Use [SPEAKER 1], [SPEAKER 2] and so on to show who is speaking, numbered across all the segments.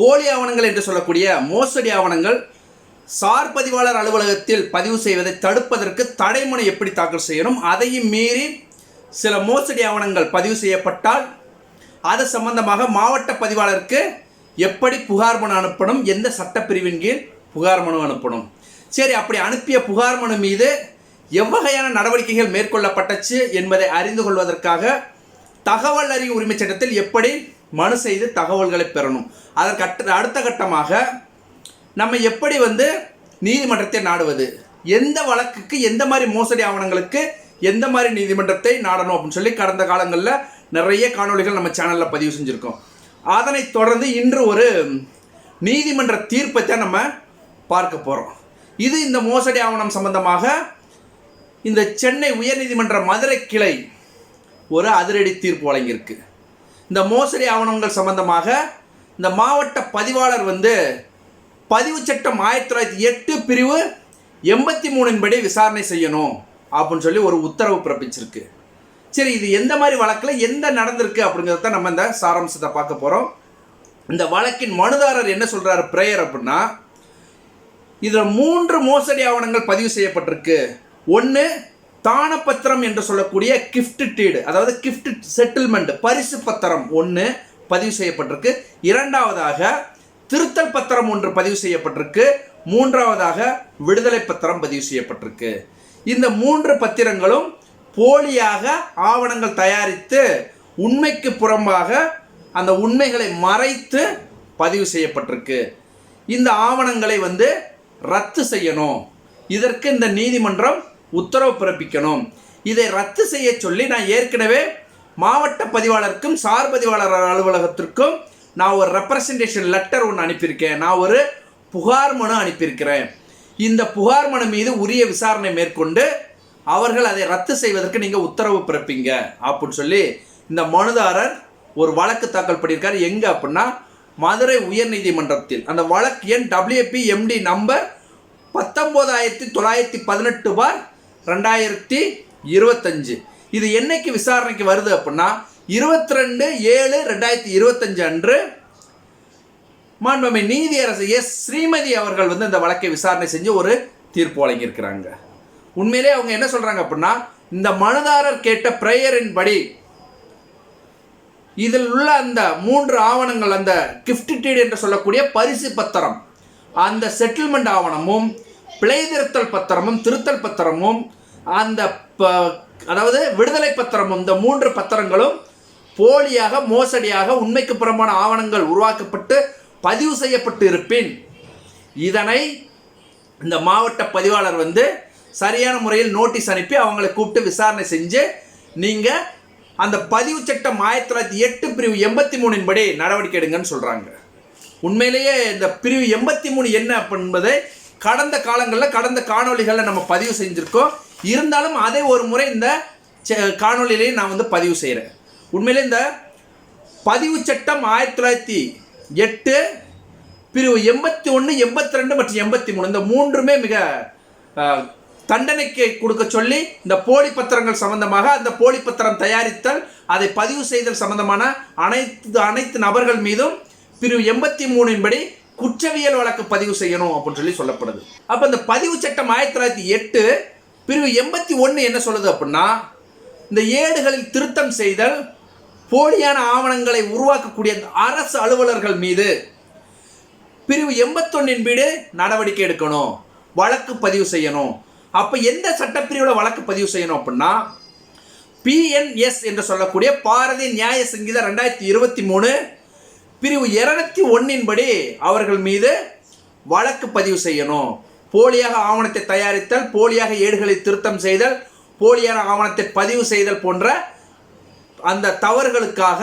[SPEAKER 1] போலி ஆவணங்கள் என்று சொல்லக்கூடிய மோசடி ஆவணங்கள் சார் பதிவாளர் அலுவலகத்தில் பதிவு செய்வதை தடுப்பதற்கு தடைமுனை எப்படி தாக்கல் செய்யணும் அதையும் மீறி சில மோசடி ஆவணங்கள் பதிவு செய்யப்பட்டால் அது சம்பந்தமாக மாவட்ட பதிவாளருக்கு எப்படி புகார் மனு அனுப்பணும் எந்த சட்டப்பிரிவின் கீழ் புகார் மனு அனுப்பணும். சரி அப்படி அனுப்பிய புகார் மனு மீது எவ்வகையான நடவடிக்கைகள் மேற்கொள்ளப்பட்டச்சு என்பதை அறிந்து கொள்வதற்காக தகவல் அறிவு உரிமை சட்டத்தில் எப்படி மனு செய்து தகவல்களை பெறணும். அதற்கு அட்ட- அடுத்த கட்டமாக நம்ம எப்படி வந்து நீதிமன்றத்தை நாடுவது? எந்த வழக்குக்கு எந்த மாதிரி மோசடி ஆவணங்களுக்கு எந்த மாதிரி நீதிமன்றத்தை நாடணும் அப்படின்னு சொல்லி கடந்த காலங்களில் நிறைய காணொளிகள் நம்ம சேனலில் பதிவு செஞ்சுருக்கோம். அதனை தொடர்ந்து இன்று ஒரு நீதிமன்ற தீர்ப்பை தான் நம்ம பார்க்க போகிறோம் இது இந்த மோசடி ஆவணம் சம்பந்தமாக இந்த சென்னை உயர்நீதிமன்ற மதுரை கிளை ஒரு அதிரடி தீர்ப்பு வழங்கியிருக்கு. இந்த மோசடி ஆவணங்கள் சம்பந்தமாக இந்த மாவட்ட பதிவாளர் வந்து பதிவு சட்டம் ஆயிரத்தி தொள்ளாயிரத்தி எட்டு பிரிவு எண்பத்தி மூணின் படி விசாரணை செய்யணும் அப்படின்னு சொல்லி ஒரு உத்தரவு பிறப்பிச்சிருக்கு. சரி இது எந்த மாதிரி வழக்கில் எந்த நடந்திருக்கு அப்படிங்கிறத தான் நம்ம இந்த சாராம்சத்தை பார்க்க போகிறோம் இந்த வழக்கின் மனுதாரர் என்ன சொல்கிறாரு பிரேயர் அப்படின்னா இதில் மூன்று மோசடி ஆவணங்கள் பதிவு செய்யப்பட்டிருக்கு. ஒன்று தானப்பத்திரம் என்று சொல்லக்கூடிய கிஃப்ட் டீடு அதாவது கிஃப்ட் செட்டில்மெண்ட் பரிசு பத்திரம் ஒன்று பதிவு செய்யப்பட்டிருக்கு. இரண்டாவதாக திருத்தல் பத்திரம் ஒன்று பதிவு செய்யப்பட்டிருக்கு. மூன்றாவதாக விடுதலை பத்திரம் பதிவு செய்யப்பட்டிருக்கு. இந்த மூன்று பத்திரங்களும் போலியாக ஆவணங்கள் தயாரித்து உண்மைக்கு புறம்பாக அந்த உண்மைகளை மறைத்து பதிவு செய்யப்பட்டிருக்கு. இந்த ஆவணங்களை வந்து ரத்து செய்யணும். இதற்கு இந்த நீதிமன்றம் உத்தரவு பிறப்பிக்கணும். இதை ரத்து செய்ய சொல்லி நான் ஏற்கனவே மாவட்ட பதிவாளருக்கும் சார் பதிவாளர் அலுவலகத்திற்கும் நான் ஒரு ரெப்ரசன்டேஷன் லெட்டர் ஒன்று அனுப்பியிருக்கேன். நான் ஒரு புகார் மனு அனுப்பியிருக்கிறேன். இந்த புகார் மனு மீது உரிய விசாரணை மேற்கொண்டு அவர்கள் அதை ரத்து செய்வதற்கு நீங்கள் உத்தரவு பிறப்பிங்க. அப்படின்னு சொல்லி இந்த மனுதாரர் ஒரு வழக்கு தாக்கல் பண்ணியிருக்காரு. எங்கே அப்படின்னா மதுரை உயர்நீதிமன்றத்தில். அந்த வழக்கு எண் டபிள்யூபி எம்டி நம்பர் பத்தொம்போதாயிரத்தி தொள்ளாயிரத்தி பதினெட்டு பார் ரெண்டாயிரத்தி இருபத்தஞ்சு. இது என்னைக்கு விசாரணைக்கு வருது அப்படின்னா இருபத்தி ரெண்டு ஏழு ரெண்டாயிரத்தி இருபத்தஞ்சு அன்று மாண்புமை நீதியரசு எஸ் ஸ்ரீமதி அவர்கள் வந்து இந்த வழக்கை விசாரணை செஞ்சு ஒரு தீர்ப்பு வழங்கியிருக்கிறாங்க. உண்மையிலே அவங்க என்ன சொல்றாங்க அப்படின்னா இந்த மனுதாரர் கேட்ட பிரேயரின் படி இதில் உள்ள அந்த மூன்று ஆவணங்கள் அந்த கிஃப்ட் டீட் என்று சொல்லக்கூடிய பரிசு பத்திரம் அந்த செட்டில்மெண்ட் ஆவணமும் பிழை திருத்தல் பத்திரமும் திருத்தல் பத்திரமும் அந்த ப- அதாவது விடுதலை பத்திரமும் இந்த மூன்று பத்திரங்களும் போலியாக மோசடியாக உண்மைக்கு புறம்பான ஆவணங்கள் உருவாக்கப்பட்டு பதிவு செய்யப்பட்டு இருப்பின் இதனை இந்த மாவட்ட பதிவாளர் வந்து சரியான முறையில் நோட்டீஸ் அனுப்பி அவங்களை கூப்பிட்டு விசாரணை செஞ்சு நீங்கள் அந்த பதிவு சட்டம் ஆயிரத்தி தொள்ளாயிரத்தி எட்டு பிரிவு எண்பத்தி மூணின் படி நடவடிக்கை எடுங்கன்னு சொல்கிறாங்க உண்மையிலேயே இந்த பிரிவு எண்பத்தி மூணு என்ன என்பதை கடந்த காலங்களில் கடந்த காணொளிகளில் நம்ம பதிவு செஞ்சுருக்கோம். இருந்தாலும் அதை ஒரு முறை இந்த செ- காணொளியிலேயே நான் வந்து பதிவு செய்கிறேன் உண்மையிலே இந்த பதிவு சட்டம் ஆயிரத்தி தொள்ளாயிரத்தி எட்டு பிரிவு எண்பத்தி ஒன்று எண்பத்தி ரெண்டு மற்றும் எண்பத்தி மூணு இந்த மூன்றுமே மிக தண்டனைக்கு கொடுக்க சொல்லி இந்த போலி பத்திரங்கள் சம்பந்தமாக அந்த போலி பத்திரம் தயாரித்தல் அதை பதிவு செய்தல் சம்பந்தமான அனைத்து அனைத்து நபர்கள் மீதும் பிரிவு எண்பத்தி மூணின் படி குற்றவியல் வழக்கு பதிவு செய்யணும் அப்படின்னு சொல்லி சொல்லப்படுது. அப்போ இந்த பதிவு சட்டம் ஆயிரத்தி தொள்ளாயிரத்தி எட்டு பிரிவு எண்பத்தி ஒன்று என்ன சொல்லுது அப்படின்னா இந்த ஏடுகளில் திருத்தம் செய்தல் போலியான ஆவணங்களை உருவாக்கக்கூடிய அரசு அலுவலர்கள் மீது பிரிவு எண்பத்தொன்னின் வீடு நடவடிக்கை எடுக்கணும் வழக்கு பதிவு செய்யணும். அப்போ எந்த சட்டப்பிரிவில் வழக்கு பதிவு செய்யணும் அப்படின்னா பிஎன்எஸ் என்று சொல்லக்கூடிய பாரதிய நியாய சங்கீதம் ரெண்டாயிரத்தி இருபத்தி மூணு பிரிவு இருநூத்தி ஒன்னின்படி அவர்கள் மீது வழக்கு பதிவு செய்யணும். போலியாக ஆவணத்தை தயாரித்தல் போலியாக ஏடுகளை திருத்தம் செய்தல் போலியான ஆவணத்தை பதிவு செய்தல் போன்ற அந்த தவறுகளுக்காக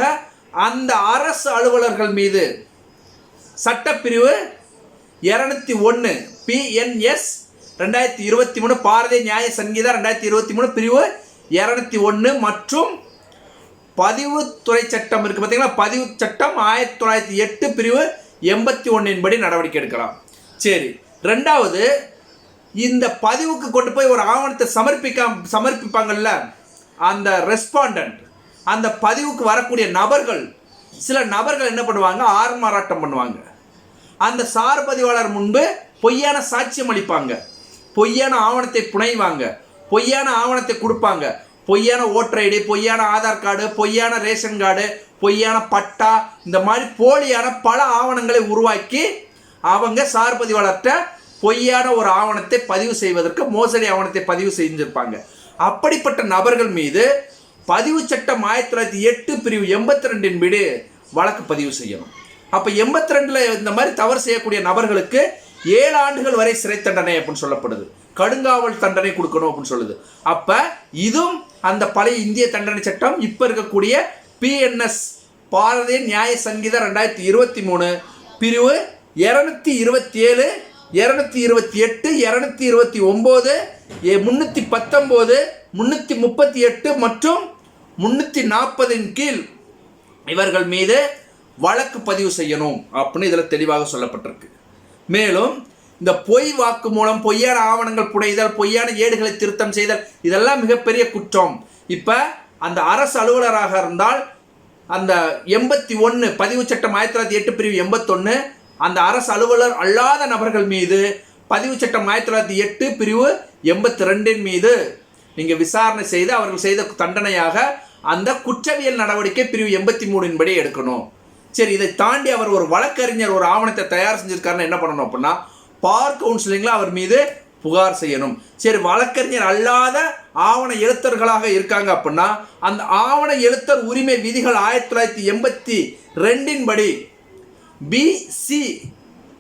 [SPEAKER 1] அந்த அரசு அலுவலர்கள் மீது சட்டப்பிரிவு இரநூத்தி ஒன்று பிஎன்எஸ் ரெண்டாயிரத்தி இருபத்தி மூணு பாரதிய நியாய சங்கீதா ரெண்டாயிரத்தி இருபத்தி மூணு பிரிவு இரநூத்தி ஒன்று மற்றும் பதிவுத்துறை சட்டம் இருக்குது பார்த்தீங்களா பதிவு சட்டம் ஆயிரத்தி தொள்ளாயிரத்தி எட்டு பிரிவு எண்பத்தி ஒன்றின் படி நடவடிக்கை எடுக்கலாம். சரி ரெண்டாவது இந்த பதிவுக்கு கொண்டு போய் ஒரு ஆவணத்தை சமர்ப்பிக்க சமர்ப்பிப்பாங்கல்ல? அந்த ரெஸ்பாண்டன்ட் அந்த பதிவுக்கு வரக்கூடிய நபர்கள் சில நபர்கள் என்ன பண்ணுவாங்க? ஆர்மாராட்டம் பண்ணுவாங்க. அந்த சார் பதிவாளர் முன்பு பொய்யான சாட்சியம் அளிப்பாங்க. பொய்யான ஆவணத்தை புனைவாங்க. பொய்யான ஆவணத்தை கொடுப்பாங்க. பொய்யான ஓட்டர் ஐடி பொய்யான ஆதார் கார்டு பொய்யான ரேஷன் கார்டு பொய்யான பட்டா இந்த மாதிரி போலியான பல ஆவணங்களை உருவாக்கி அவங்க சார் பதிவாளர்கிட்ட பொய்யான ஒரு ஆவணத்தை பதிவு செய்வதற்கு மோசடி ஆவணத்தை பதிவு செஞ்சிருப்பாங்க. அப்படிப்பட்ட நபர்கள் மீது பதிவு சட்டம் ஆயிரத்தி தொள்ளாயிரத்தி எட்டு பிரிவு எண்பத்தி ரெண்டின் வீடு வழக்கு பதிவு செய்யணும். அப்போ எண்பத்தி ரெண்டில் இந்த மாதிரி தவறு செய்யக்கூடிய நபர்களுக்கு ஏழு ஆண்டுகள் வரை சிறை தண்டனை அப்படின்னு சொல்லப்படுது. கடுங்காவல் தண்டனை கொடுக்கணும் அப்படின்னு சொல்லுது. அப்போ இதுவும் அந்த பழைய இந்திய தண்டனை சட்டம் இப்போ இருக்கக்கூடிய பிஎன்எஸ் பாரதிய நியாய சங்கீதம் ரெண்டாயிரத்தி இருபத்தி மூணு பிரிவு இரநூத்தி இருபத்தி ஏழு இரநூத்தி இருபத்தி எட்டு இரநூத்தி இருபத்தி ஒம்பது முந்நூற்றி பத்தொம்போது முந்நூற்றி முப்பத்தி எட்டு மற்றும் முந்நூற்றி நாற்பதின் கீழ் இவர்கள் மீது வழக்கு பதிவு செய்யணும் அப்படின்னு இதில் தெளிவாக சொல்லப்பட்டிருக்கு. மேலும் இந்த பொய் வாக்கு மூலம் பொய்யான ஆவணங்கள் புடைதல் பொய்யான ஏடுகளை திருத்தம் செய்தல் இதெல்லாம் மிகப்பெரிய குற்றம். இப்போ அந்த அரசு அலுவலராக இருந்தால் அந்த எண்பத்தி ஒன்று பதிவு சட்டம் ஆயிரத்தி தொள்ளாயிரத்தி எட்டு பிரிவு எண்பத்தொன்று அந்த அரசு அலுவலர் அல்லாத நபர்கள் மீது பதிவு சட்டம் ஆயிரத்தி தொள்ளாயிரத்தி எட்டு பிரிவு எண்பத்தி ரெண்டின் மீது நீங்கள் விசாரணை செய்து அவர்கள் செய்த தண்டனையாக அந்த குற்றவியல் நடவடிக்கை பிரிவு எண்பத்தி மூணின் படி எடுக்கணும். சரி இதை தாண்டி அவர் ஒரு வழக்கறிஞர் ஒரு ஆவணத்தை தயார் செஞ்சிருக்காருன்னு என்ன பண்ணணும் அப்படின்னா பார் கவுன்சிலிங்கில் அவர் மீது புகார் செய்யணும். சரி வழக்கறிஞர் அல்லாத ஆவண எழுத்தர்களாக இருக்காங்க அப்படின்னா அந்த ஆவண எழுத்தர் உரிமை விதிகள் ஆயிரத்தி தொள்ளாயிரத்தி எண்பத்தி ரெண்டின் படி பிசி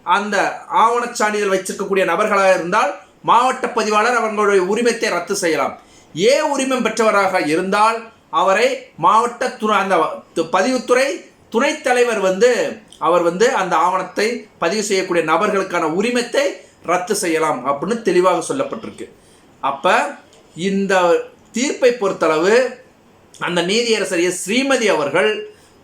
[SPEAKER 1] அந்த ஆவணச் சான்றிதழ் வச்சிருக்கக்கூடிய நபர்களாக இருந்தால் மாவட்ட பதிவாளர் அவர்களுடைய உரிமத்தை ரத்து செய்யலாம். ஏ உரிமம் பெற்றவராக இருந்தால் அவரை மாவட்ட துறை அந்த து- பதிவுத்துறை துணைத் தலைவர் வந்து அவர் வந்து அந்த ஆவணத்தை பதிவு செய்யக்கூடிய நபர்களுக்கான உரிமத்தை ரத்து செய்யலாம் அப்படின்னு தெளிவாக சொல்லப்பட்டிருக்கு. அப்போ இந்த தீர்ப்பை பொறுத்தளவு அந்த நீதியரசர் ஸ்ரீமதி அவர்கள்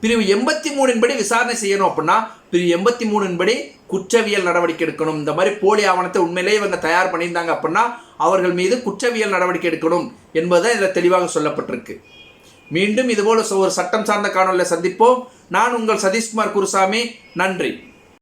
[SPEAKER 1] பிரிவு எண்பத்தி மூணின்படி விசாரணை செய்யணும் அப்படின்னா பிரிவு எண்பத்தி மூணின்படி குற்றவியல் நடவடிக்கை எடுக்கணும். இந்த மாதிரி போலி ஆவணத்தை உண்மையிலேயே இவங்க தயார் பண்ணியிருந்தாங்க அப்படின்னா அவர்கள் மீது குற்றவியல் நடவடிக்கை எடுக்கணும் என்பதுதான் இதில் தெளிவாக சொல்லப்பட்டிருக்கு. மீண்டும் இதுபோல் ஒரு சட்டம் சார்ந்த காணொலியில் சந்திப்போம். நான் உங்கள் சதீஷ்குமார் குருசாமி. நன்றி.